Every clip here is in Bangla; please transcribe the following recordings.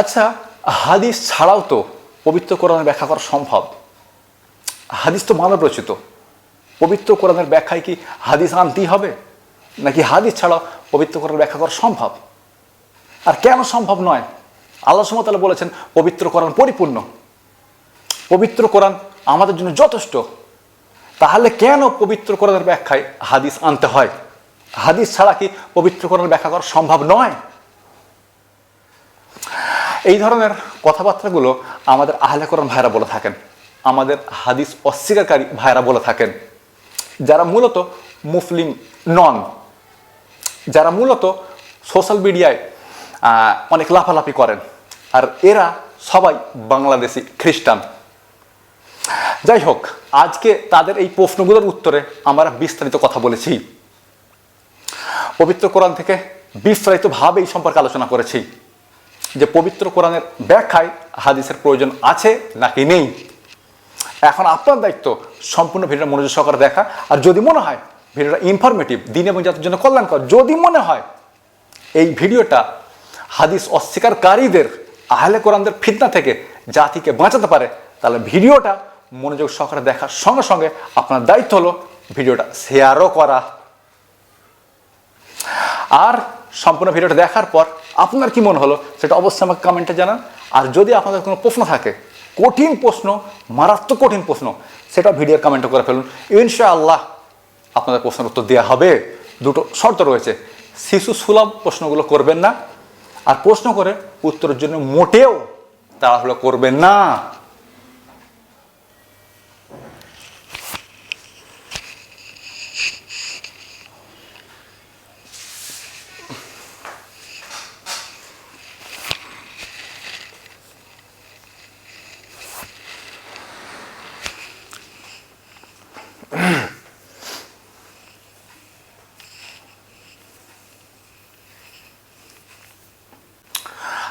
আচ্ছা হাদিস ছাড়াও তো পবিত্র কোরআনের ব্যাখ্যা করা সম্ভব। হাদিস তো মানব রচিত। পবিত্র কোরআনের ব্যাখ্যায় কি হাদিস আনতেই হবে? নাকি হাদিস ছাড়াও পবিত্র কোরআনের ব্যাখ্যা করা সম্ভব? আর কেন সম্ভব নয়? আল্লাহ সুমতাল্লাহ বলেছেন, পবিত্র কোরআন পরিপূর্ণ। পবিত্র কোরআন আমাদের জন্য যথেষ্ট। তাহলে কেন পবিত্র কোরআনের ব্যাখ্যায় হাদিস আনতে হয়? হাদিস ছাড়া কি পবিত্র কোরআনের ব্যাখ্যা করা সম্ভব নয়? এই ধরনের কথাবার্তাগুলো আমাদের আহলে কোরআন ভাইরা বলে থাকেন। আমাদের হাদিস অস্বীকারী ভাইরা বলে থাকেন। যারা মূলত মুসলিম নন, যারা মূলত সোশ্যাল মিডিয়ায় অনেক লাফালাফি করেন, আর এরা সবাই বাংলাদেশি খ্রিস্টান। যাই হোক, আজকে তাদের এই প্রশ্নগুলোর উত্তরে আমরা বিস্তারিত কথা বলেছি। পবিত্র কোরআন থেকে বিস্তারিতভাবে এই সম্পর্কে আলোচনা করেছি। যে পবিত্র কোরআনের ব্যাখ্যায় হাদিসের প্রয়োজন আছে নাকি নেই? এখন আপনার দায়িত্ব সম্পূর্ণ ভিডিওটা মনোযোগ সহকারে দেখা। আর যদি মনে হয় ভিডিওটা ইনফরমেটিভ দিন এবং জাতির জন্য কল্যাণকর, যদি মনে হয় এই ভিডিওটা হাদিস অস্বীকারীদের, আহলে কোরআনদের ফিতনা থেকে জাতিকে বাঁচাতে পারে, তাহলে ভিডিওটা মনোযোগ সহকারে দেখার সঙ্গে সঙ্গে আপনার দায়িত্ব হলো ভিডিওটা শেয়ারও করা। আর সম্পূর্ণ ভিডিওটা দেখার পর আপনার কি মনে হলো? সেটা অবশ্যই আমাকে কমেন্টে জানান। আর যদি আপনাদের কোনো প্রশ্ন থাকে, কঠিন প্রশ্ন, মারাত্মক কঠিন প্রশ্ন সেটা ভিডিওর কমেন্টে করে ফেলুন। ইনশাআল্লাহ আপনাদের প্রশ্নের উত্তর দেওয়া হবে। দুটো শর্ত রয়েছে। শিশু সুলভ প্রশ্নগুলো করবেন না। আর প্রশ্ন করে উত্তরের জন্য মোটেও তাড়াহুড়ো করবেন না।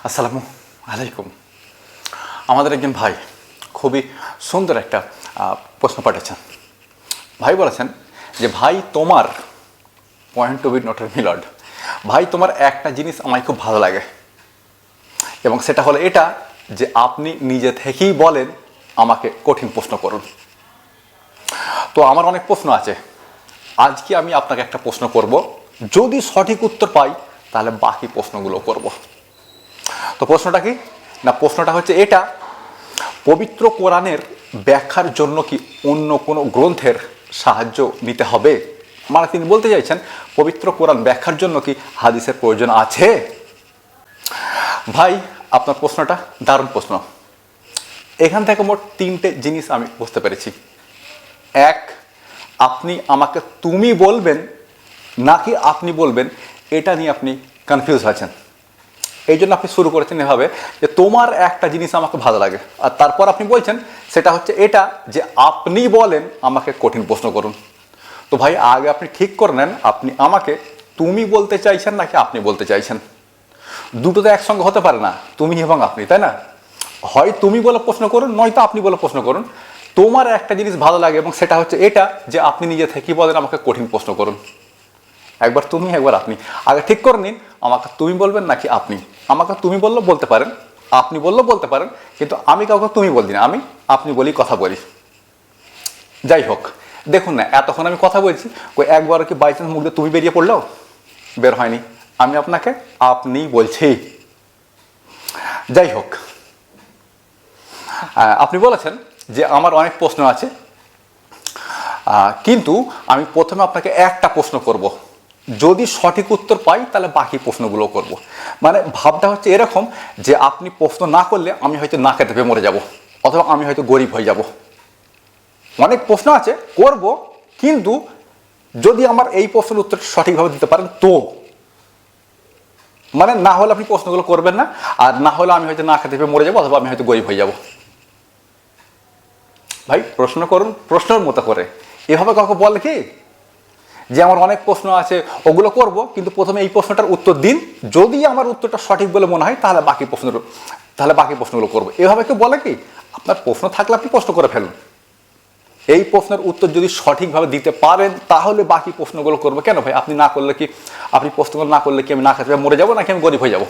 আসসালামু আলাইকুম। আমাদের একজন ভাই খুবই সুন্দর একটা প্রশ্ন পাঠিয়েছেন। ভাই বলেছেন যে, ভাই, তোমার পয়েন্ট টু বি নটের মিলড ভাই, তোমার একটা জিনিস আমায় খুব ভালো লাগে। এবং সেটা হলো এটা যে, আপনি নিজে থেকেই বলেন, আমাকে কঠিন প্রশ্ন করুন। তো আমার অনেক প্রশ্ন আছে। আজকে আমি আপনাকে একটা প্রশ্ন করব। যদি সঠিক উত্তর পাই, তাহলে বাকি প্রশ্নগুলো করব। তো প্রশ্নটা কি? না, প্রশ্নটা হচ্ছে এটা, পবিত্র কোরআনের ব্যাখ্যার জন্য কি অন্য কোনো গ্রন্থের সাহায্য নিতে হবে? মানে তিনি বলতে চাইছেন, পবিত্র কোরআন ব্যাখ্যার জন্য কি হাদিসের প্রয়োজন আছে? ভাই, আপনার প্রশ্নটা দারুণ প্রশ্ন। এখান থেকে মোট তিনটে জিনিস আমি বুঝতে পেরেছি। এক, আপনি আমাকে তুমি বলবেন, নাকি আপনি বলবেন, এটা নিয়ে আপনি কনফিউজ আছেন এই জন্য আপনি শুরু করেছেন এভাবে যে তোমার একটা জিনিস আমাকে ভালো লাগে। আর তারপর আপনি বলছেন, সেটা হচ্ছে এটা যে আপনি বলেন, আমাকে কঠিন প্রশ্ন করুন। তো ভাই, আগে আপনি ঠিক করে নেন, আপনি আমাকে তুমি বলতে চাইছেন নাকি আপনি বলতে চাইছেন? দুটো তো একসঙ্গে হতে পারে না, তুমি এবং আপনি, তাই না? হয় তুমি বলে প্রশ্ন করুন নয়তো আপনি বলে প্রশ্ন করুন। তোমার একটা জিনিস ভালো লাগে এবং সেটা হচ্ছে এটা যে আপনি নিজে থেকেই বলেন, আমাকে কঠিন প্রশ্ন করুন। একবার তুমি, একবার আপনি। আগে ঠিক করে নিন, আমাকে তুমি বলবেন নাকি আপনি? আমাকে তুমি বললেও বলতে পারেন। আপনি বললেও বলতে পারেন। কিন্তু আমি কাউকে তুমি বলছি না, আমি আপনি বলি, কথা বলি। যাই হোক, দেখুন না, এতক্ষণ আমি কথা বলছি ওই একবার কি বাই চান্স মুখ দিয়ে তুমি বেরিয়ে পড়ল? বের হয়নি। আমি আপনাকে আপনি বলছি। যাই হোক আপনি বলেছেন যে আমার অনেক প্রশ্ন আছে। কিন্তু আমি প্রথমে আপনাকে একটা প্রশ্ন করব। যদি সঠিক উত্তর পাই, তাহলে বাকি প্রশ্নগুলো করব। মানে ভাবটা হচ্ছে এরকম যে আপনি প্রশ্ন না করলে আমি হয়তো না খেতে মরে যাব, অথবা আমি হয়তো গরিব হয়ে যাব। অনেক প্রশ্ন আছে, করব, কিন্তু যদি আমার এই প্রশ্নের উত্তর সঠিকভাবে দিতে পারেন, তো। মানে না হলে আপনি প্রশ্নগুলো করবেন না, আর না হলে আমি হয়তো না খেতে পেয়ে মরে যাব, অথবা আমি হয়তো গরিব হয়ে যাব। ভাই, প্রশ্ন করুন, প্রশ্নের মতো করে। এভাবে কাউকে বলে কি? যে আমার অনেক প্রশ্ন আছে, ওগুলো করব, কিন্তু প্রথমে এই প্রশ্নটার উত্তর দিন। যদি আমার উত্তরটা সঠিক বলে মনে হয়, তাহলে বাকি প্রশ্ন তাহলে বাকি প্রশ্নগুলো করব। এভাবে কেউ বলে কি? আপনার প্রশ্ন থাকলে আপনি প্রশ্ন করে ফেলুন। এই প্রশ্নের উত্তর যদি সঠিকভাবে দিতে পারেন, তাহলে বাকি প্রশ্নগুলো করব। কেন ভাই? আপনি না করলে কি, আপনি প্রশ্নগুলো না করলে কি আমি না খেতে মরে যাব নাকি আমি গরিব হয়ে যাব?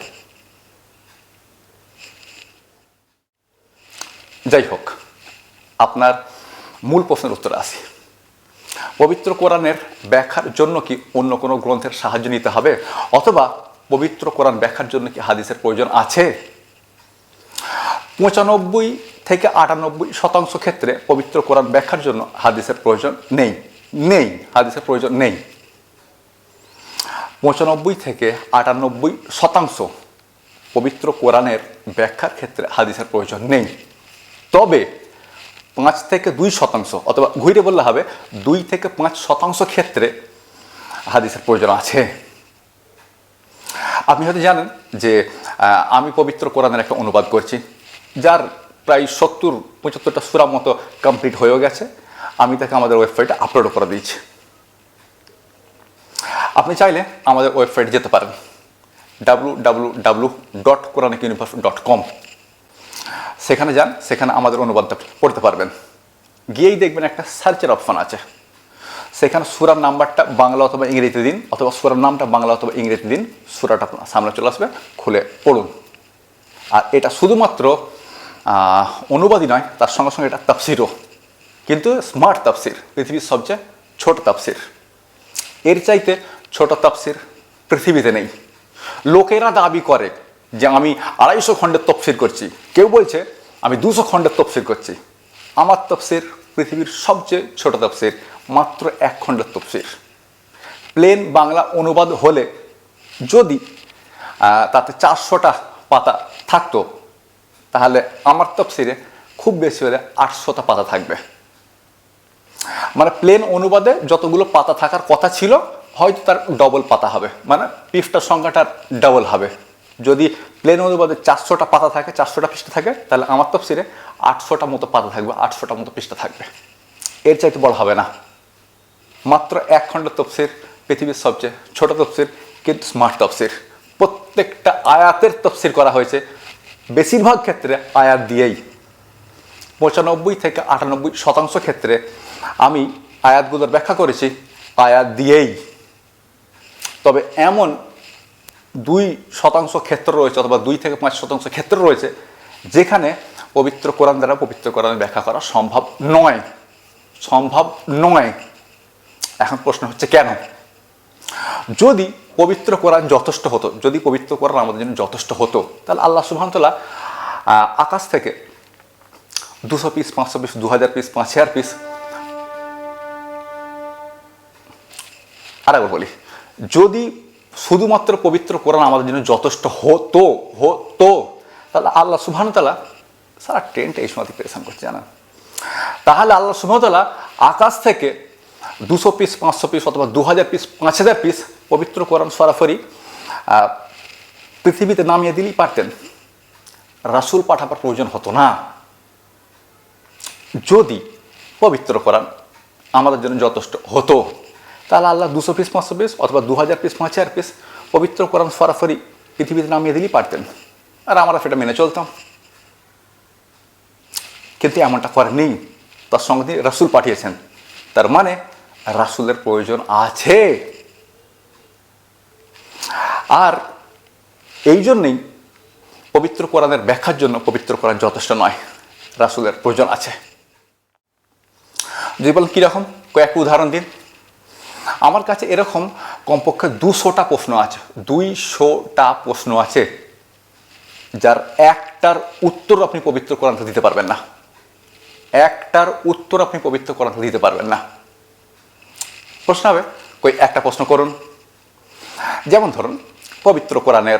যাই হোক, আপনার মূল প্রশ্নের উত্তর আসি পবিত্র কোরআনের ব্যাখ্যার জন্য কি অন্য কোনো গ্রন্থের সাহায্য নিতে হবে? অথবা পবিত্র কোরআন ব্যাখ্যার জন্য কি হাদিসের প্রয়োজন আছে? পঁচানব্বই থেকে আটানব্বই শতাংশ ক্ষেত্রে পবিত্র কোরআন ব্যাখ্যার জন্য হাদিসের প্রয়োজন নেই। নেই, হাদিসের প্রয়োজন নেই। পঁচানব্বই থেকে আটানব্বই শতাংশ পবিত্র কোরআনের ব্যাখ্যার ক্ষেত্রে হাদিসের প্রয়োজন নেই। তবে পাঁচ থেকে দুই শতাংশ অথবা ঘুরে বললে হবে দুই থেকে পাঁচ শতাংশ ক্ষেত্রে হাদিসের প্রয়োজন আছে। আপনি হয়তো জানেন যে আমি পবিত্র কোরআনের একটা অনুবাদ করছি, যার প্রায় সত্তর, পঁচাত্তরটা সুরা মতো কমপ্লিট হয়েও গেছে। আমি তাকে আমাদের ওয়েবসাইটে আপলোড করে দিয়েছি। আপনি চাইলে আমাদের ওয়েবসাইটে যেতে পারেন। W W W dot quranic universe dot com সেখানে যান, সেখানে আমাদের অনুবাদটা পড়তে পারবেন। গিয়েই দেখবেন একটা সার্চের অপশন আছে। সেখানে সুরার নাম্বারটা বাংলা অথবা ইংরেজিতে দিন, অথবা সুরার নামটা বাংলা অথবা ইংরেজিতে দিন, সুরাটা আপনার সামনে চলে আসবে, খুলে পড়ুন। আর এটা শুধুমাত্র অনুবাদই নয়, তার সঙ্গে সঙ্গে এটা তাফসিরও। কিন্তু স্মার্ট তাফসির, পৃথিবীর সবচেয়ে ছোট তাফসির। এর চাইতে ছোট তাফসির পৃথিবীতে নেই। লোকেরা দাবি করে যে আমি আড়াইশো খণ্ডের তফসির করছি। কেউ বলছে, আমি দুশো খণ্ডের তফসির করছি। আমার তফসির পৃথিবীর সবচেয়ে ছোট তফসির, মাত্র এক খণ্ডের তফসির। প্লেন বাংলা অনুবাদ হলে যদি তাতে চারশোটা পাতা থাকতো, তাহলে আমার তফসিরে খুব বেশি হলে আটশোটা পাতা থাকবে। মানে প্লেন অনুবাদে যতগুলো পাতা থাকার কথা ছিল, হয়তো তার ডবল পাতা হবে। মানে পৃষ্ঠার সংখ্যাটার ডবল হবে। যদি প্লেন অনুবাদে চারশোটা পাতা থাকে, চারশোটা পৃষ্ঠা থাকে, তাহলে আমার তফসিরে আটশোটা মতো পাতা থাকবে, আটশোটা মতো পৃষ্ঠা থাকবে। এর চাইতে বড় হবে না। মাত্র এক খণ্ড তফসির পৃথিবীর সবচেয়ে ছোট তফসির কিন্তু স্মার্ট তফসির প্রত্যেকটা আয়াতের তফসির করা হয়েছে। বেশিরভাগ ক্ষেত্রে আয়াত দিয়েই। পঁচানব্বই থেকে আটানব্বই শতাংশ ক্ষেত্রে আমি আয়াতগুলোর ব্যাখ্যা করেছি, আয়াত দিয়েই। তবে এমন দুই শতাংশ ক্ষেত্র রয়েছে অথবা দুই থেকে পাঁচ শতাংশ ক্ষেত্র রয়েছে, যেখানে পবিত্র কোরআন দ্বারা পবিত্র কোরআন ব্যাখ্যা করা সম্ভব নয়। সম্ভব নয়। এখন প্রশ্ন হচ্ছে কেন? যদি পবিত্র কোরআন যথেষ্ট হতো, যদি পবিত্র কোরআন আমাদের জন্য যথেষ্ট হতো, তাহলে আল্লাহ সুবহানতাল্লাহ আকাশ থেকে দুশো পিস, পাঁচশো পিস দু হাজার পিস, পাঁচ হাজার পিস, আরেকবার বলি, যদি শুধুমাত্র পবিত্র কোরআন আমাদের জন্য যথেষ্ট হতো হতো। তাহলে আল্লাহ সুবহানতাল্লাহ সারা ট্রেনটা এই সময় প্রেশন করছে জানা তাহলে আল্লাহ সুবহানতাল্লাহ আকাশ থেকে দুশো পিস পাঁচশো পিস অথবা দু হাজার পিস পাঁচ হাজার পিস পবিত্র কোরআন সরাসরি পৃথিবীতে নামিয়ে দিলেই পারতেন। রাসূল পাঠাবার প্রয়োজন হতো না। যদি পবিত্র কোরআন আমাদের জন্য যথেষ্ট হতো। তাহলে আল্লাহ দুশো পিস, পাঁচশো পিস অথবা দু হাজার পিস পাঁচ হাজার পিস পবিত্র কোরআন সরাসরি পৃথিবীতে নামিয়ে দিলেই পারতেন। আর আমরা সেটা মেনে চলতাম। কিন্তু এমনটা করেননি তার সঙ্গে তিনি রাসূল পাঠিয়েছেন। তার মানে রাসূলের প্রয়োজন আছে। আর এই জন্যেই পবিত্র কোরআনের ব্যাখ্যার জন্য পবিত্র কোরআন যথেষ্ট নয়। রাসূলের প্রয়োজন আছে। যদি বলেন কীরকম? কয়েকটা উদাহরণ দিন। আমার কাছে এরকম কমপক্ষে দুশোটা প্রশ্ন আছে, দুইশোটা প্রশ্ন আছে, যার একটার উত্তর আপনি পবিত্র কোরআন দিতে পারবেন না। একটার উত্তর আপনি পবিত্র কোরআন দিতে পারবেন না। প্রশ্ন হবে, কই, একটা প্রশ্ন করুন। যেমন ধরুন, পবিত্র কোরআনের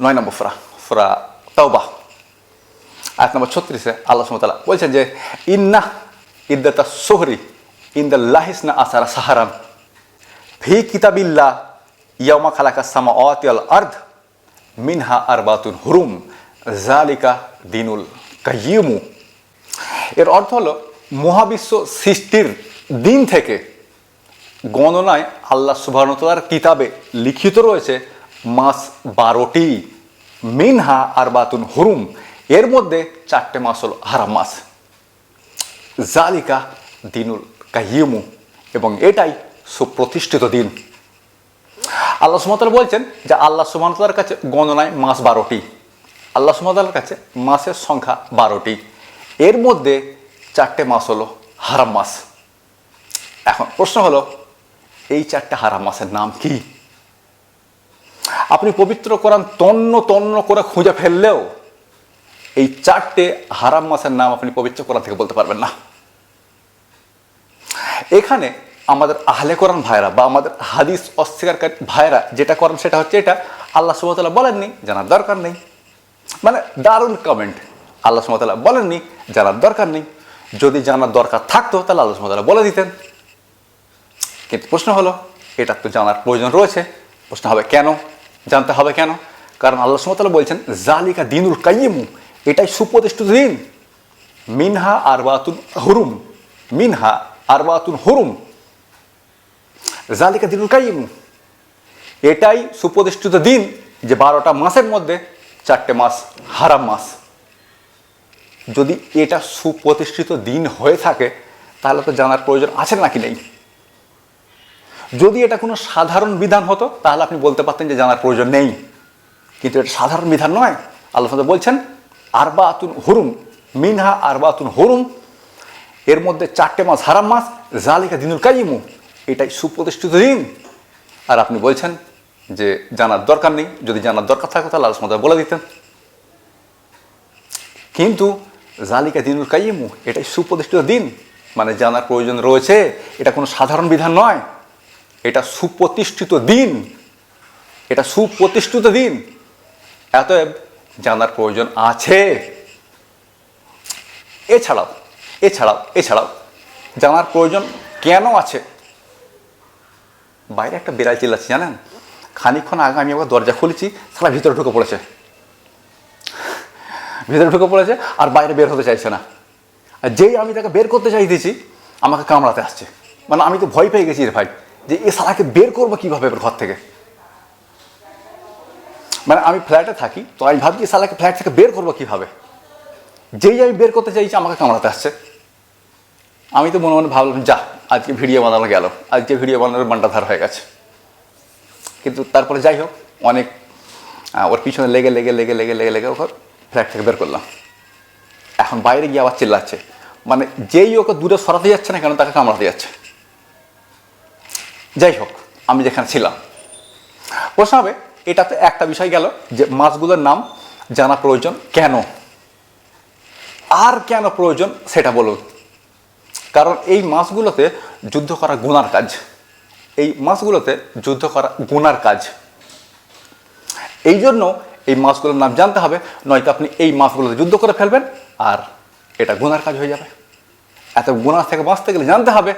নয় নম্বর ফোরা ফোরা তাওবা। আয়াত নম্বর ছত্রিশে আল্লাহ সুমতালা বলছেন যে ইন্না ইদ্দাতা সোহরি ইন্দা লাহিসনা আসারা সাহারান ফি কিতাবিল্লা ইয়ামা খালাকা সামা অতিয়াল আর্ধ মিনহা আরবাতুন হুরুম জালিকা দিনুল কাইয়িমু। এর অর্থ হলো, মহাবিশ্ব সৃষ্টির দিন থেকে গণনায় আল্লাহ সুবাহতার কিতাবে লিখিত রয়েছে, মাস বারোটি, মিনহা আর বাতুন হুরুম। এর মধ্যে চারটে মাস হল হারাম মাস। জালিকা দিনুল কাহিমু এবং এটাই সুপ্রতিষ্ঠিত দিন। আল্লাহ সুমতাল বলছেন যে আল্লাহ সুমতালার কাছে গণনায় মাস বারোটি। আল্লাহ সুমতালার কাছে মাসের সংখ্যা বারোটি। এর মধ্যে চারটে মাস হলো হারাম মাস। এখন প্রশ্ন হলো, এই চারটে হারাম মাসের নাম কি? আপনি পবিত্র কোরআন তন্ন তন্ন করে খুঁজে ফেললেও এই চারটে হারাম মাসের নাম আপনি পবিত্র কোরআন থেকে বলতে পারবেন না। এখানে আমাদের আহলে কোরআন ভাইরা বা আমাদের হাদিস অস্বীকারী ভাইরা যেটা করেন সেটা হচ্ছে এটা, আল্লাহ সুমতলা বলেননি, জানার দরকার নেই। মানে দারুণ কমেন্ট আল্লাহ সুমতলা বলেননি, জানার দরকার নেই। যদি জানার দরকার থাকতো, তাহলে আল্লাহ সুমতলা বলে দিতেন। কিন্তু প্রশ্ন হলো, এটা তো জানার প্রয়োজন রয়েছে। প্রশ্ন হবে কেন? জানতে হবে কেন? কারণ আল্লাহ সুমতলা বলছেন, জালিকা দিনুল কাইমু এটাই সুপ্রতিষ্ঠিত দিন। মিনহা আরবাতুন হুরুম। মিনহা আরবাতুন হুরুম। জালিকা দিনুল কাইম এটাই সুপ্রতিষ্ঠিত দিন যে বারোটা মাসের মধ্যে চারটে মাস হারাম মাস। যদি এটা সুপ্রতিষ্ঠিত দিন হয়ে থাকে, তাহলে তো জানার প্রয়োজন আছে নাকি নেই? যদি এটা কোনো সাধারণ বিধান হতো, তাহলে আপনি বলতে পারতেন যে জানার প্রয়োজন নেই। কিন্তু এটা সাধারণ বিধান নয়। আল্লাহ বলছেন আরবা আতুন হুরুম। মিনহা আরবা আতুন হুরুম। এর মধ্যে চারটে মাস হারাম মাস জালিকা দিনুল কাইমু এটাই সুপ্রতিষ্ঠিত দিন। আর আপনি বলছেন যে জানার দরকার নেই, যদি জানার দরকার থাকতো তাহলে তাআলা বলে দিতেন। কিন্তু জালিকা দিনুল কাইমু এটাই সুপ্রতিষ্ঠিত দিন মানে জানার প্রয়োজন রয়েছে, এটা কোনো সাধারণ বিধান নয়, এটা সুপ্রতিষ্ঠিত দিন, এটা সুপ্রতিষ্ঠিত দিন এতএব জানার প্রয়োজন আছে। এছাড়াও এছাড়াও এছাড়াও জানার প্রয়োজন কেন আছে? বাইরে একটা বিড়াল চিল্লাচ্ছে, জানেন? খানিকক্ষণ আগে আমি আবার দরজা খুলেছি সারা ভিতরে ঢুকে পড়েছে। ভিতরে ঢুকে পড়েছে আর বাইরে বের হতে চাইছে না। আর যেই আমি তাকে বের করতে চাইতেছি, আমাকে কামড়াতে আসছে। মানে আমি তো ভয় পেয়ে গেছি রে ভাই, যে এ সালাকে বের করব কীভাবে ঘর থেকে? মানে আমি ফ্ল্যাটে থাকি, তো আমি ভাবছি সালাকে ফ্ল্যাট থেকে বের করব কীভাবে? যেই আমি বের করতে চাইছি, আমাকে কামড়াতে আসছে। আমি তো মনে মনে ভাবলাম, যা, আজকে ভিডিও বানানো গেল। আজকে ভিডিও বানানোর বান্ডাধার হয়ে গেছে। কিন্তু তারপরে যাই হোক, অনেক ওর পিছনে লেগে লেগে লেগে লেগে লেগে লেগে ওকে ফ্ল্যাট থেকে বের করলাম। এখন বাইরে গিয়ে আবার চিল্লাচ্ছে। মানে যেই ওকে দূরে সরাতে যাচ্ছে না কেন, তাকে কামড়াতে যাচ্ছে। যাই হোক, আমি যেখানে ছিলাম। প্রশ্ন হবে এটাতে একটা বিষয় গেল যে মাছগুলোর নাম জানা প্রয়োজন কেন? আর কেন প্রয়োজন সেটা বলুন। কারণ এই মাছগুলোতে যুদ্ধ করা গুনার কাজ। এই মাছগুলোতে যুদ্ধ করা গুনার কাজ। এই জন্য এই মাছগুলোর নাম জানতে হবে, নয়তো আপনি এই মাছগুলোতে যুদ্ধ করে ফেলবেন আর এটা গুনার কাজ হয়ে যাবে। এত গুনার থেকে বাঁচতে গেলে জানতে হবে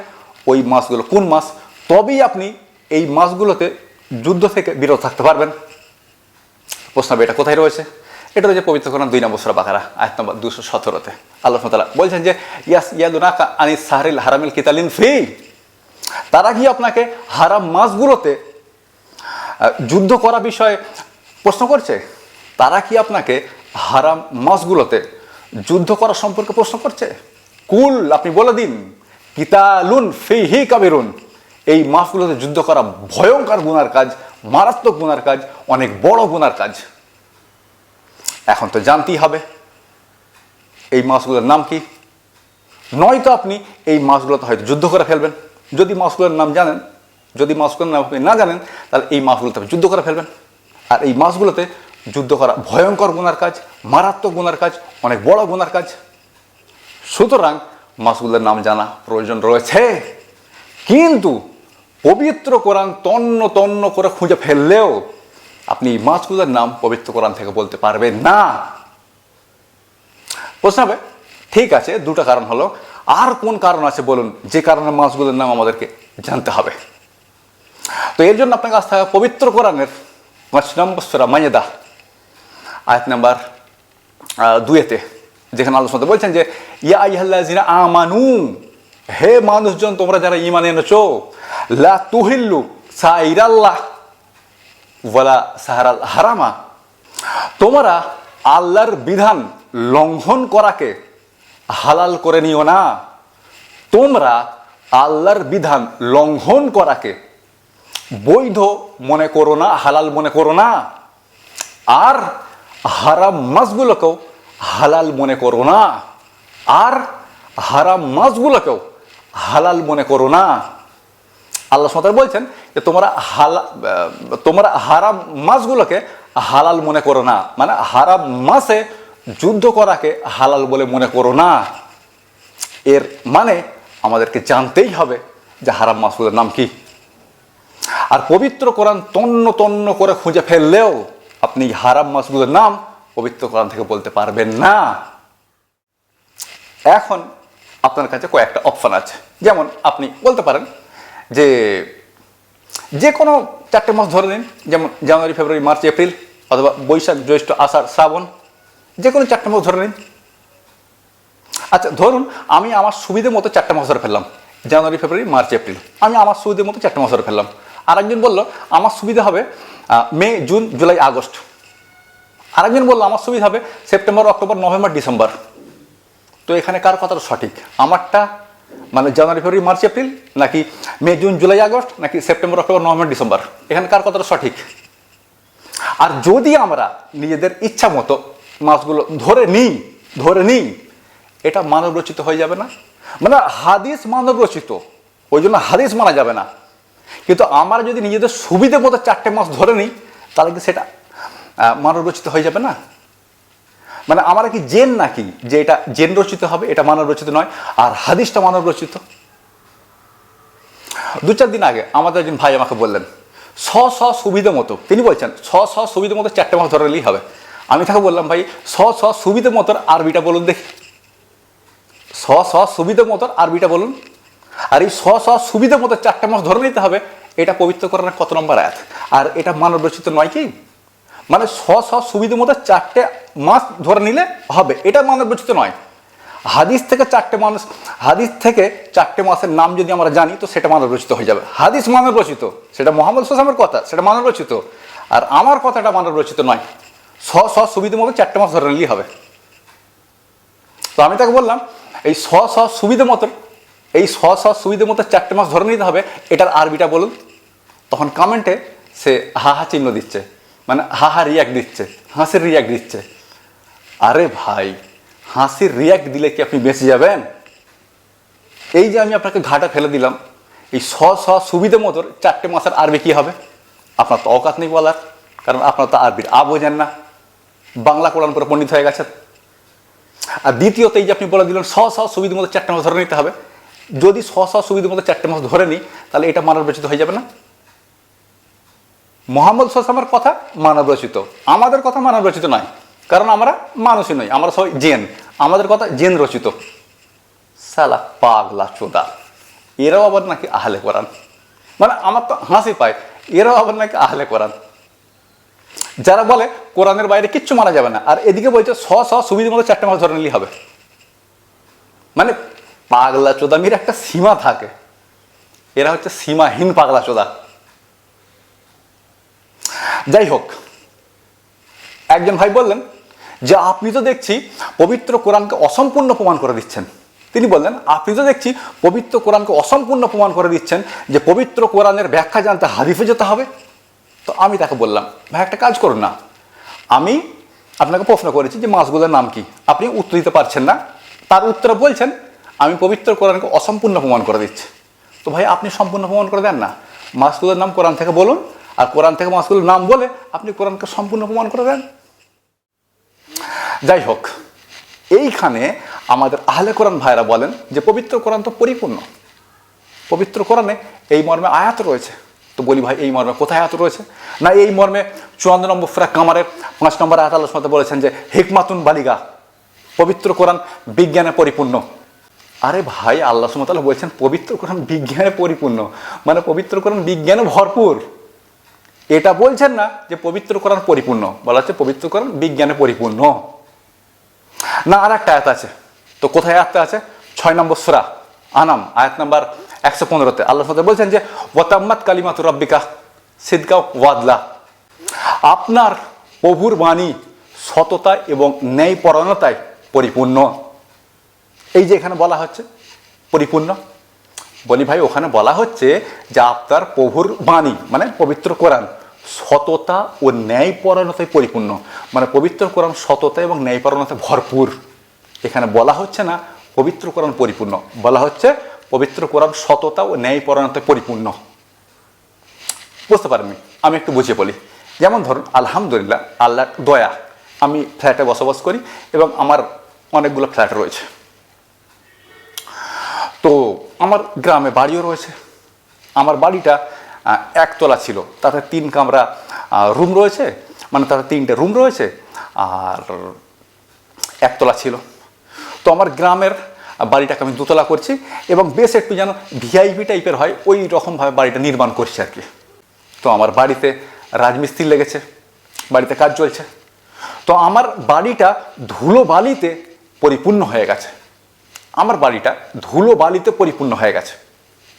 ওই মাছগুলো কোন মাছ, তবেই আপনি এই মাছগুলোতে যুদ্ধ থেকে বিরত থাকতে পারবেন। প্রশ্ন এটা কোথায় রয়েছে? এটা রয়েছে পবিত্র কোরআন দুই নম্বর সুরা বাকারা আয়াত নম্বর দুশো সতেরোতে। আল্লাহ তাআলা বলছেন যে ইয়াস ইয়াদুনাকা আনি সাহরিল হারামিল কিতালিন ফি। তারা কি আপনাকে হারাম মাছগুলোতে আহ, যুদ্ধ করা বিষয়ে প্রশ্ন করছে? তারা কি আপনাকে হারাম মাছগুলোতে যুদ্ধ করা সম্পর্কে প্রশ্ন করছে? কুল আপনি বলে দিন কিতালুন ফি হি কাবিরুন। এই মাছগুলোতে যুদ্ধ করা ভয়ঙ্কর গুনার কাজ মারাত্মক গুনার কাজ অনেক বড় গুনার কাজ। এখন তো জানতেই হবে। এই মাছগুলোর নাম কি? নয়তো আপনি এই মাছগুলোতে হয়তো যুদ্ধ করে ফেলবেন। যদি মাছগুলোর নাম জানেন, যদি মাছগুলোর নাম আপনি না জানেন, তাহলে এই মাছগুলোতে আপনি যুদ্ধ করে ফেলবেন। আর এই মাছগুলোতে যুদ্ধ করা ভয়ঙ্কর গুনার কাজ, মারাত্মক গুনার কাজ, অনেক বড় গুনার কাজ। সুতরাং মাছগুলোর নাম জানা প্রয়োজন রয়েছে। কিন্তু পবিত্র কোরআন তন্ন তন্ন করে খুঁজে ফেললেও আপনি এই মাছগুলোর নাম পবিত্র কোরআন থেকে বলতে পারবেন না। প্রশ্ন হবে, ঠিক আছে, দুটো কারণ হলো। আর কোন কারণ আছে বলুন, যে কারণে মাছগুলোর নাম আমাদেরকে জানতে হবে। তো এর জন্য আপনাকে আসতে হবে পবিত্র কোরআনের পাঁচ নম্বর সুরা মাইয়েদা আয়াত নাম্বার দুয়েতে যেখানে সাথে বলছেন যে, ইয়া আইহাল্লাজিনা আমানু, হে মানুষজন, তোমরা যারা ইমান এনেছো, লা তুহিল্লু সাইরাল্লাহ ওয়ালা সাহারাল হারামা। তোমরা আল্লাহর বিধান লঙ্ঘন করাকে হালাল করে নিও না। তোমরা আল্লাহর বিধান লঙ্ঘন করাকে বৈধ মনে করো না, হালাল মনে করো না। আর হারাম মাছগুলোকেও হালাল মনে করো না। আর হারাম মাছগুলোকেও হালাল মনে করো না। আল্লাহ সাঁতার বলছেন যে তোমরা হালা তোমরা হারাম মাছগুলোকে হালাল মনে করো না। মানে হারাম মাসে যুদ্ধ করাকে হালাল বলে মনে করো না। এর মানে আমাদেরকে জানতেই হবে যে হারাম মাসগুলোর নাম কি। আর পবিত্র কোরআন তন্ন তন্ন করে খুঁজে ফেললেও আপনি হারাম মাসগুলোর নাম পবিত্র কোরআন থেকে বলতে পারবেন না। এখন আপনার কাছে কয়েকটা অপশন আছে। যেমন আপনি বলতে পারেন যে যে কোনো চারটে মাস ধরে নিন, যেমন জানুয়ারি, ফেব্রুয়ারি, মার্চ, এপ্রিল অথবা বৈশাখ, জ্যৈষ্ঠ, আষাঢ়, শ্রাবণ, যে কোনো চারটে মাস ধরে নিন। আচ্ছা ধরুন আমি আমার সুবিধে মতো চারটে মাস ধরে ফেললাম, জানুয়ারি, ফেব্রুয়ারি, মার্চ, এপ্রিল। আমি আমার সুবিধে মতো চারটে মাস ধরে ফেললাম। আর একজন বলল, আমার সুবিধা হবে মে, জুন, জুলাই, আগস্ট। আরেকজন বলল, আমার সুবিধা হবে সেপ্টেম্বর, অক্টোবর, নভেম্বর, ডিসেম্বর। তো এখানে কার কথাটা সঠিক? আমারটা মানে জানুয়ারি, ফেব্রুয়ারি, মার্চ, এপ্রিল, নাকি মে, জুন, জুলাই, আগস্ট, নাকি সেপ্টেম্বর, অক্টোবর, নভেম্বর, ডিসেম্বর? এখানে কার কথাটা সঠিক? আর যদি আমরা নিজেদের ইচ্ছা মতো মাছগুলো ধরে নিই ধরে নিই, এটা মানব রচিত হয়ে যাবে না। মানে হাদিস মানব রচিত ওই জন্য হাদিস মানা যাবে না। কিন্তু আমরা যদি নিজেদের সুবিধে মতো চারটে মাস ধরে নিই, তাহলে কি সেটা মানব রচিত হয়ে যাবে না? মানে আমরা কি জেন নাকি যে এটা জেন রচিত হবে, এটা মানব রচিত নয়, আর হাদিসটা মানব রচিত? দু চার দিন আগে আমাদের একজন ভাই আমাকে বললেন, স স, সুবিধে মতো। তিনি বলছেন, স স, সুবিধে মতো চারটে মাস ধরে হবে। আমি তাকে বললাম, ভাই, স স, সুবিধে মতো আরবিটা বলুন দেখি। স স, সুবিধে মতো আরবিটা বলুন। আর এই স স, সুবিধে মতো চারটে মাস ধরে নিতে হবে, এটা পবিত্র করার কত নম্বর আয়াত? আর এটা মানব রচিত নয় কি? মানে স স সুবিধে মতো চারটে মাস ধরে নিলে হবে। এটা মানব রচিত নয়। হাদিস থেকে চারটে মানুষ, হাদিস থেকে চারটে মাসের নাম যদি আমরা জানি, তো সেটা মানব রচিত হয়ে যাবে। হাদিস মানব রচিত। সেটা মোহাম্মদ সোসামের কথা, সেটা মানব রচিত। আর আমার কথাটা মানব রচিত নয়। স স সুবিধে মতো চারটে মাস ধরে নিলেই হবে। তো আমি তাকে বললাম, এই স স সুবিধে মতো এই স স সুবিধে মতো চারটে মাস ধরে নিতে হবে, এটার আরবিটা বলুন। তখন কমেন্টে সে হা হা চিহ্ন দিচ্ছে। মানে হা হা রিয়াক্ট দিচ্ছে হাসির রিয়াক্ট দিচ্ছে। আরে ভাই হাসির রিয়াক্ট দিলে কি আপনি বেঁচে যাবেন? এই যে আমি আপনাকে ঘাটা ফেলে দিলাম, এই স স সুবিধে মতো চারটে মাসের আরবি কি হবে? আপনার তো অকাত নেই বলার, কারণ আপনার তো আরবির আ বোঝেন না। বাংলা কোরআন করে পণ্ডিত হয়ে গেছেন। আর দ্বিতীয়ত এই যে আপনি বলে দিলেন স স সুবিধে মতো চারটে মাস ধরে নিতে হবে। যদি স স সুবিধে মতো চারটে মাস ধরে নিই, তাহলে এটা মানব রচিত হয়ে যাবে না। মোহাম্মদ সাসামের কথা মানব রচিত আমাদের কথা মানব রচিত নয়, কারণ আমরা মানুষই নই, আমরা সবাই জেন। আমাদের কথা জেন রচিত সালা পাগলা চোদা। এরাও আবার নাকি আহলে কোরআন। মানে আমার তো হাসি পায়, এরাও আবার নাকি আহলে কোরআন। যারা বলে কোরআনের বাইরে কিচ্ছু মানা যাবে না, আর এদিকে বলছে স স, সুবিধা মতো চারটে মাস ধরে নিলেই হবে। মানে পাগলা চোদামির একটা সীমা থাকে। এরা হচ্ছে সীমাহীন পাগলা চোদা। যাই হোক, একজন ভাই বললেন যে, আপনি তো দেখছি পবিত্র কোরআনকে অসম্পূর্ণ প্রমাণ করে দিচ্ছেন। তিনি বললেন, আপনি তো দেখছি পবিত্র কোরআনকে অসম্পূর্ণ প্রমাণ করে দিচ্ছেন যে, পবিত্র কোরআনের ব্যাখ্যা জানতে হাদিফে যেতে হবে? তো আমি তাকে বললাম, ভাই, একটা কাজ করুন না। আমি আপনাকে প্রশ্ন করেছি যে, মাছগুলোর নাম কি? আপনি উত্তর দিতে পারছেন না। তার উত্তরে বলছেন, আমি পবিত্র কোরআনকে অসম্পূর্ণ প্রমাণ করে দিচ্ছি। তো ভাই, আপনি সম্পূর্ণ প্রমাণ করে দেন না। মাছগুলোর নাম কোরআন থেকে বলুন। আর কোরআন থেকে মাসগুলোর নাম বলে আপনি কোরআনকে সম্পূর্ণ প্রমাণ করে দেন। যাই হোক, এইখানে আমাদের আহলে কোরআন ভাইরা বলেন যে পবিত্র কোরআন তো পরিপূর্ণ। পবিত্র কোরআনে এই মর্মে আয়াত রয়েছে। তো বলি ভাই, এই মর্মে কোথায় আয়াত রয়েছে? না, এই মর্মে চুয়ান্ন নম্বর ফ্রা কামারের পাঁচ নম্বর আয়াত সাথে বলেছেন যে হিকমাতুন বালিগা, পবিত্র কোরআন বিজ্ঞানে পরিপূর্ণ। আরে ভাই, আল্লাহ সুমতাল বলছেন পবিত্র কোরআন বিজ্ঞানে পরিপূর্ণ। মানে পবিত্র কোরআন বিজ্ঞানে ভরপুর। এটা বলছেন না যে পবিত্র কোরআন পরিপূর্ণ, বলা হচ্ছে পবিত্র কোরআন বিজ্ঞানে পরিপূর্ণ। না আর একটা আয়াত আছে। তো কোথায় আয়াতটা আছে? ছয় নম্বর সুরা আনাম, আয়াত নাম্বার একশো পনেরোতে। আল্লাহ বলছেন যে, ওয়াতাম্মাত কালিমাতু রব্বিকা সিদ্কা ওয়াদলা। আপনার প্রভুর বাণী সততা এবং ন্যায় পরায়ণতায় পরিপূর্ণ। এই যে এখানে বলা হচ্ছে, পরিপূর্ণ। বলি ভাই, ওখানে বলা হচ্ছে যে আপনার প্রভুর বাণী মানে পবিত্র কোরআন সততা ও ন্যায়পরায়ণতায় পরিপূর্ণ। মানে পবিত্র কোরআন সততা এবং ন্যায়পরায়ণতায় ভরপুর। এখানে বলা হচ্ছে না পবিত্র কোরআন পরিপূর্ণ, বলা হচ্ছে পবিত্র কোরআন সততা ও ন্যায়পরায়ণতায় পরিপূর্ণ। বুঝতে পারেননি? আমি একটু বুঝিয়ে বলি। যেমন ধরুন, আলহামদুলিল্লাহ, আল্লাহর দয়া, আমি ফ্ল্যাটে বসবাস করি এবং আমার অনেকগুলো ফ্ল্যাট রয়েছে। তো আমার গ্রামে বাড়িও রয়েছে। আমার বাড়িটা একতলা ছিল। তাতে তিন কামরা রুম রয়েছে। মানে তাতে তিনটে রুম রয়েছে। আর একতলা ছিল। তো আমার গ্রামের বাড়িটাকে আমি দোতলা করছি এবং বেশ একটু যেন ভিআইপি টাইপের হয়, ওই রকমভাবে বাড়িটা নির্মাণ করছি আর কি। তো আমার বাড়িতে রাজমিস্ত্রি লেগেছে, বাড়িতে কাজ চলছে। তো আমার বাড়িটা ধুলো বালিতে পরিপূর্ণ হয়ে গেছে। আমার বাড়িটা ধুলো বালিতে পরিপূর্ণ হয়ে গেছে।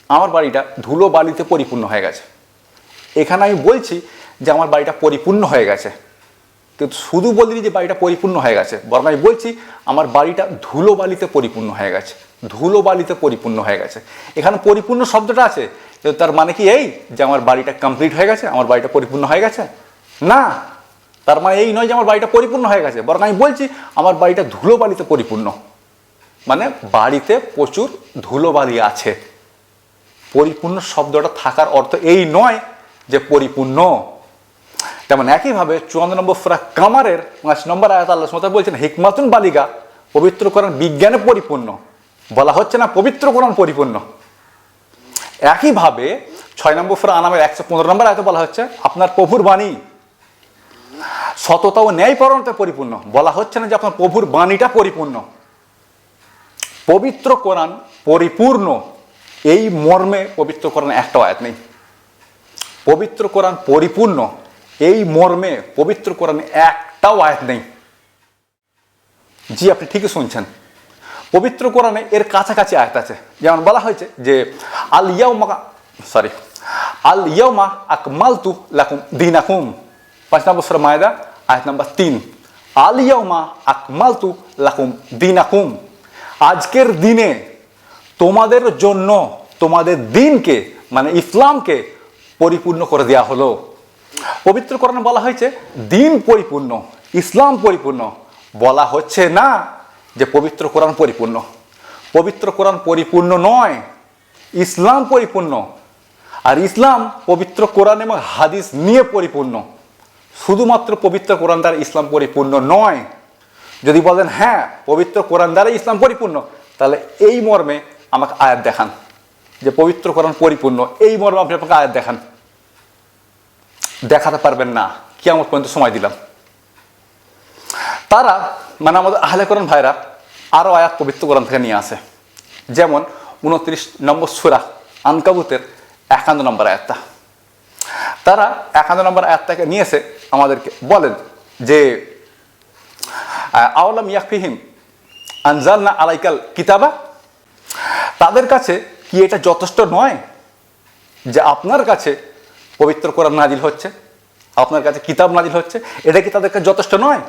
আমার বাড়িটা ধুলো বালিতে পরিপূর্ণ হয়ে গেছে। এখানে আমি বলছি যে আমার বাড়িটা পরিপূর্ণ হয়ে গেছে। কিন্তু শুধু বলিনি যে বাড়িটা পরিপূর্ণ হয়ে গেছে, বরং আমি বলছি আমার বাড়িটা ধুলো বালিতে পরিপূর্ণ হয়ে গেছে। ধুলো বালিতে পরিপূর্ণ হয়ে গেছে। এখানে পরিপূর্ণ শব্দটা আছে কিন্তু তার মানে কি এই যে আমার বাড়িটা কমপ্লিট হয়ে গেছে, আমার বাড়িটা পরিপূর্ণ হয়ে গেছে? না, তার মানে এই নয় যে আমার বাড়িটা পরিপূর্ণ হয়ে গেছে। বরং আমি বলছি আমার বাড়িটা ধুলো বালিতে পরিপূর্ণ। মানে বাড়িতে প্রচুর ধুলোবালি আছে। পরিপূর্ণ শব্দটা থাকার অর্থ এই নয় যে পরিপূর্ণ। তেমন একইভাবে চুয়ান্ন নম্বর ফ্রা কামারের পাঁচ নম্বর আয়াত আল্লাহ সুমতা বলছেন, হিকমাতুন বালিকা পবিত্র কোরআন বিজ্ঞানে পরিপূর্ণ। বলা হচ্ছে না পবিত্র কোরআন পরিপূর্ণ। একইভাবে ছয় নম্বর ফ্রা আনামের একশো পনেরো নম্বর আয়তে বলা হচ্ছে, আপনার প্রভুর বাণী সততা ও ন্যায়পরণতে পরিপূর্ণ। বলা হচ্ছে না যে আপনার প্রভুর বাণীটা পরিপূর্ণ। পবিত্র কোরআন পরিপূর্ণ, এই মর্মে পবিত্র কোরআন একটা আয়াত নেই। পবিত্র কোরআন পরিপূর্ণ, এই মর্মে পবিত্র কোরআন একটাও আয়াত নেই। জি, আপনি ঠিকই শুনছেন। পবিত্র কোরআনে এর কাছাকাছি আয়াত আছে। যেমন বলা হয়েছে যে, আল ইয়াউমা সরি, আল ইয়াউমা আকমালতু লাকুম দিনাকুম। পাঁচ নম্বর সুরা মায়দা, আয়াত নাম্বার তিন, আল ইয়াউমা আকমালতু লাকুম দিনাকুম। আজকের দিনে তোমাদের জন্য, তোমাদের দিনকে মানে ইসলামকে পরিপূর্ণ করে দেওয়া হলো। পবিত্র কোরআনে বলা হয়েছে, দিন পরিপূর্ণ, ইসলাম পরিপূর্ণ। বলা হচ্ছে না যে পবিত্র কোরআন পরিপূর্ণ। পবিত্র কোরআন পরিপূর্ণ নয়, ইসলাম পরিপূর্ণ। আর ইসলাম পবিত্র কোরআন এবং হাদিস নিয়ে পরিপূর্ণ। শুধুমাত্র পবিত্র কোরআন দ্বারা ইসলাম পরিপূর্ণ নয় যদি বলেন হ্যাঁ পবিত্র কোরআন দ্বারা ইসলাম পরিপূর্ণ, তাহলে এই মর্মে আমাকে আয়াত দেখান। যে পবিত্র কোরআন পরিপূর্ণ, এই মর্মে আপনি আপনাকে আয়াত দেখান। দেখাতে পারবেন না। কি আমার পর্যন্ত সময় দিলাম। তারা মানে আমাদের আহলে কোরআন ভাইরা আরও আয়াত পবিত্র কোরআন থেকে নিয়ে আসে। যেমন উনত্রিশ নম্বর সুরা আনকাবুতের একান্ন নম্বর আয়াতটা। তারা একান্ন নম্বর আয়াতটাকে নিয়ে এসে আমাদেরকে বলেন যে আওলাম ইয়াকফিহিম, আনজালনা আলাইকাল কিতাবা? তাদের কাছে কি এটা যথেষ্ট নয় যে আপনার কাছে পবিত্র কোরআন নাজিল হচ্ছে? আপনার কাছে কিতাব নাজিল হচ্ছে? এটা কি তাদের কাছে যথেষ্ট নয়?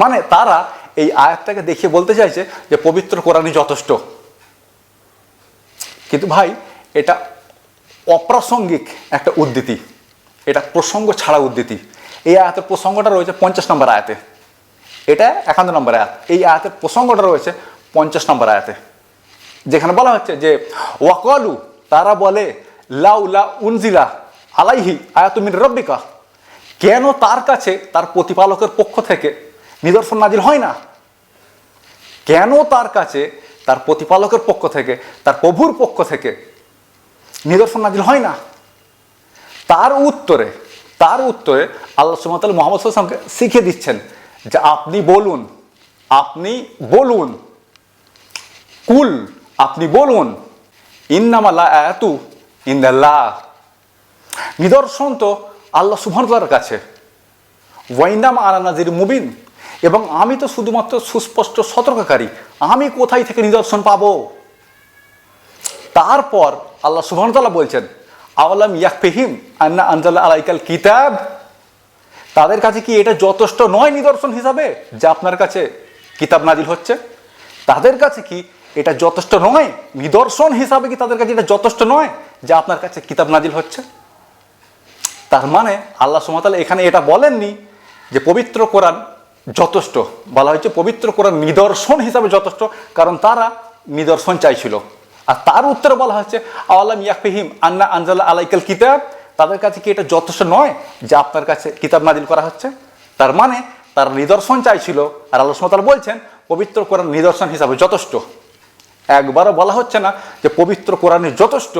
মানে তারা এই আয়াতটাকে দেখিয়ে বলতে চাইছে যে পবিত্র কোরআনই যথেষ্ট। কিন্তু ভাই, এটা অপ্রাসঙ্গিক একটা উদ্ধৃতি। এটা প্রসঙ্গ ছাড়া উদ্ধৃতি। এই আয়াতের প্রসঙ্গটা রয়েছে পঞ্চাশ নম্বর আয়াতে। এটা একান্ন নম্বর আয়াত। এই আয়াতের প্রসঙ্গটা রয়েছে পঞ্চাশ নম্বর আয়াতে। যেখানে বলা হচ্ছে যে, ওয়াকলু তারা বলে, লাউলা উনজিলা আলাইহি আয়াতুমিন রব্বিকা কেন তার কাছে তার প্রতিপালকের পক্ষ থেকে নিদর্শন নাজিল হয় না? কেন তার কাছে তার প্রতিপালকের পক্ষ থেকে, তার প্রভুর পক্ষ থেকে নিদর্শন নাজিল হয় না? তার উত্তরে তার উত্তরে আল্লাহ সুমতাল মোহাম্মদ সাল্লামকে শিখিয়ে দিচ্ছেন যে আপনি বলুন আপনি বলুন, কুল, আপনি বলুন ইন্নামাল্লা এতু ইন্দাল্লাহ। নিদর্শন তো আল্লাহ সুবহানার কাছে। ওয়াইনাম আনা নাজির মুবিন। এবং আমি তো শুধুমাত্র সুস্পষ্ট সতর্ককারী। আমি কোথায় থেকে নিদর্শন পাবো? তারপর আল্লাহ সুবহানতাল্লাহ বলছেন আওলাম ইয়াকফিহিম আন্না আনজাল আলাইকাল কিতাব? তাদের কাছে কি এটা যথেষ্ট নয় নিদর্শন হিসাবে যে আপনার কাছে কিতাব নাজিল হচ্ছে? তাদের কাছে কি এটা যথেষ্ট নয় নিদর্শন হিসাবে কি তাদের কাছে এটা যথেষ্ট নয় যে আপনার কাছে কিতাব নাজিল হচ্ছে? তার মানে আল্লাহ সুমাতাল এখানে এটা বলেননি যে পবিত্র কোরআন যথেষ্ট। বলা হয়েছে পবিত্র কোরআন নিদর্শন হিসাবে যথেষ্ট, কারণ তারা নিদর্শন চাইছিল। আর তার উত্তরে বলা হয়েছে, আওয়ালাম ইয়াকফিহিম আন্না আনজালা আলাইকাল কিতাব তাদের কাছে কি এটা যথেষ্ট নয় যে আপনার কাছে কিতাব নাজিল করা হচ্ছে? তার মানে তার নিদর্শন চাইছিল, আর সুমতাল বলছেন, পবিত্র কোরআন নিদর্শন হিসাবে যথেষ্ট। একবারও বলা হচ্ছে না যে পবিত্র কোরআনে যথেষ্ট।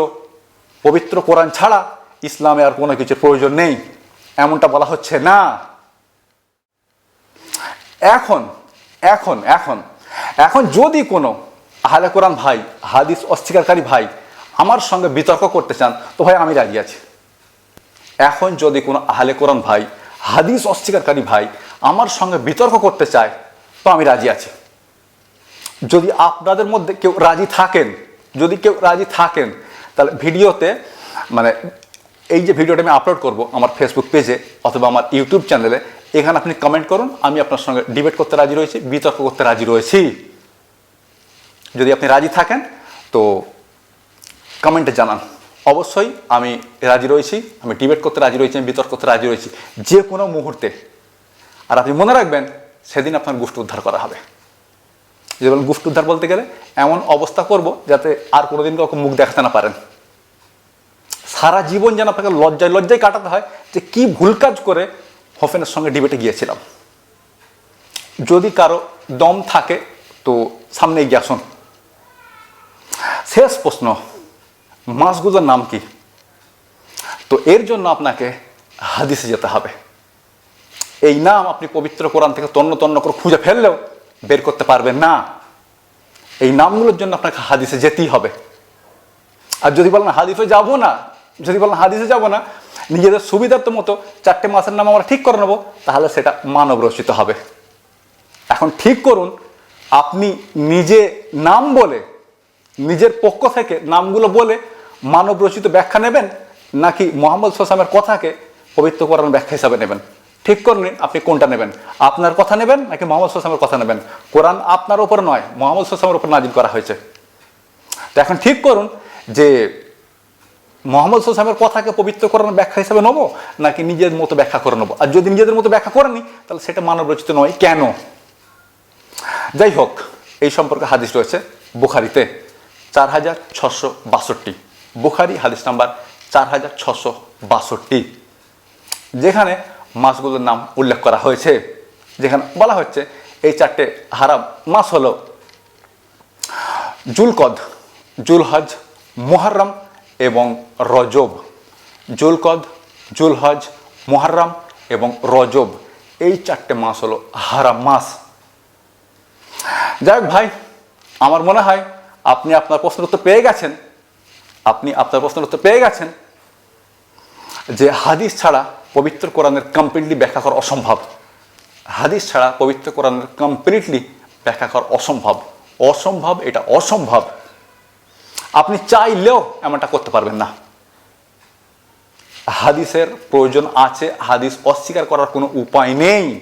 পবিত্র কোরআন ছাড়া ইসলামে আর কোনো কিছুর প্রয়োজন নেই। এমনটা বলা হচ্ছে না। এখন এখন এখন এখন যদি কোনো আহলে কোরআন ভাই, হাদিস অস্বীকারী ভাই আমার সঙ্গে বিতর্ক করতে চান, তো ভাই আমি রাজি আছি। এখন যদি কোনো আহলে কোরআন ভাই, হাদিস অস্বীকারী ভাই আমার সঙ্গে বিতর্ক করতে চায়, তো আমি রাজি আছি। যদি আপনাদের মধ্যে কেউ রাজি থাকেন, যদি কেউ রাজি থাকেন, তাহলে ভিডিওতে মানে এই যে ভিডিওটা আমি আপলোড করব আমার ফেসবুক পেজে অথবা আমার ইউটিউব চ্যানেলে এখানে আপনি কমেন্ট করুন, আমি আপনার সঙ্গে ডিবেট করতে রাজি রয়েছি, বিতর্ক করতে রাজি রয়েছি। যদি আপনি রাজি থাকেন, তো কমেন্টে জানান। অবশ্যই আমি রাজি রয়েছি, আমি ডিবেট করতে রাজি রয়েছি, আমি বিতর্ক করতে রাজি রয়েছি, যে কোনো মুহূর্তে। আর আপনি মনে রাখবেন, সেদিন আপনার গোষ্ঠ উদ্ধার করা হবে। যে যেমন গুফট উদ্ধার বলতে গেলে এমন অবস্থা করব যাতে আর কোনোদিন কাউকে মুখ দেখাতে না পারেন। সারা জীবন যেন আপনাকে লজ্জায় লজ্জায় কাটাতে হয় যে কি ভুল কাজ করে হোফেনের সঙ্গে ডিবেটে গিয়েছিলাম। যদি কারও দম থাকে, তো সামনে এগিয়ে আসুন। শেষ প্রশ্ন। মাসগুলোর নাম কি? তো এর জন্য আপনাকে হাদিসে যেতে হবে। এই নাম আপনি পবিত্র কোরআন থেকে তন্ন তন্ন করে খুঁজে ফেললেও বের করতে পারবেন না। এই নামগুলোর জন্য আপনাকে হাদিসে যেতেই হবে। আর যদি বলেন হাদিসে যাব না, যদি বলেন হাদিসে যাব না, নিজেদের সুবিধার্থ মতো চারটে মাসের নাম আমরা ঠিক করে নেব, তাহলে সেটা মানব রচিত হবে। এখন ঠিক করুন, আপনি নিজে নাম বলে, নিজের পক্ষ থেকে নামগুলো বলে মানব রচিত ব্যাখ্যা নেবেন, নাকি মোহাম্মদ সোসামের কথাকে পবিত্র করার ব্যাখ্যা হিসাবে নেবেন? ঠিক করে নিন আপনি কোনটা নেবেন? আপনার কথা নেবেন, নাকি মোহাম্মদ সোসামের কথা নেবেন? কোরআন আপনার ওপর নয়, মোহাম্মদ সোসামের ওপর নাজিল করা হয়েছে। তো এখন ঠিক করুন যে মোহাম্মদ সোসামের কথাকে পবিত্র করানোর ব্যাখ্যা হিসাবে নেব, নাকি নিজের মতো ব্যাখ্যা করে নেব? আর যদি নিজেদের মতো ব্যাখ্যা করে নিই তাহলে সেটা মানব রচিত নয়। কেন? যাই হোক, এই সম্পর্কে হাদিস রয়েছে বুখারিতে, চার হাজার ছশো বাষট্টি। বুখারি, হাদিস নাম্বার চার হাজার ছশো বাষট্টি, যেখানে মাসগুলোর নাম উল্লেখ করা হয়েছে। যেখানে বলা হচ্ছে, এই চারটে হারাম মাস হলো জুলকদ, জুলহজ, মুহাররম এবং রজব। জুলকদ, জুলহজ, মুহাররম এবং রজব, এই চারটে মাস হলো হারাম মাস যাই হোক ভাই, আমার মনে হয় আপনি আপনার প্রশ্ন উত্তর পেয়ে গেছেন। আপনি আপনার প্রশ্নের উত্তর পেয়ে গেছেন। যে হাদিস ছাড়া পবিত্র কোরআনের কমপ্লিটলি ব্যাখ্যা করা অসম্ভব। হাদিস ছাড়া পবিত্র কোরআনের কমপ্লিটলি ব্যাখ্যা করা অসম্ভব। অসম্ভব এটা অসম্ভব। আপনি চাইলেও এমনটা করতে পারবেন না। হাদিসের প্রয়োজন আছে, হাদিস অস্বীকার করার কোনো উপায় নেই।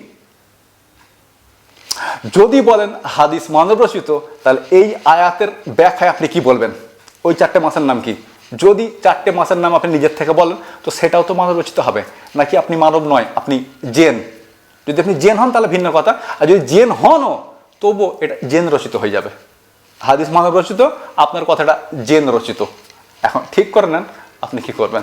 যদি বলেন হাদিস মানব রচিত তাহলে এই আয়াতের ব্যাখ্যায় আপনি কি বলবেন? ওই চারটে মাসের নাম কি? যদি চারটে মাসের নাম আপনি নিজের থেকে বলেন, তো সেটাও তো মানব রচিত হবে। নাকি আপনি মানব নয়, আপনি জেন। যদি আপনি জেন হন, তাহলে ভিন্ন কথা। আর যদি জেন হনও, তবুও এটা জেন রচিত হয়ে যাবে। হাদিস মানব রচিত, আপনার কথাটা জেন রচিত। এখন ঠিক করে নেন, আপনি কি করবেন?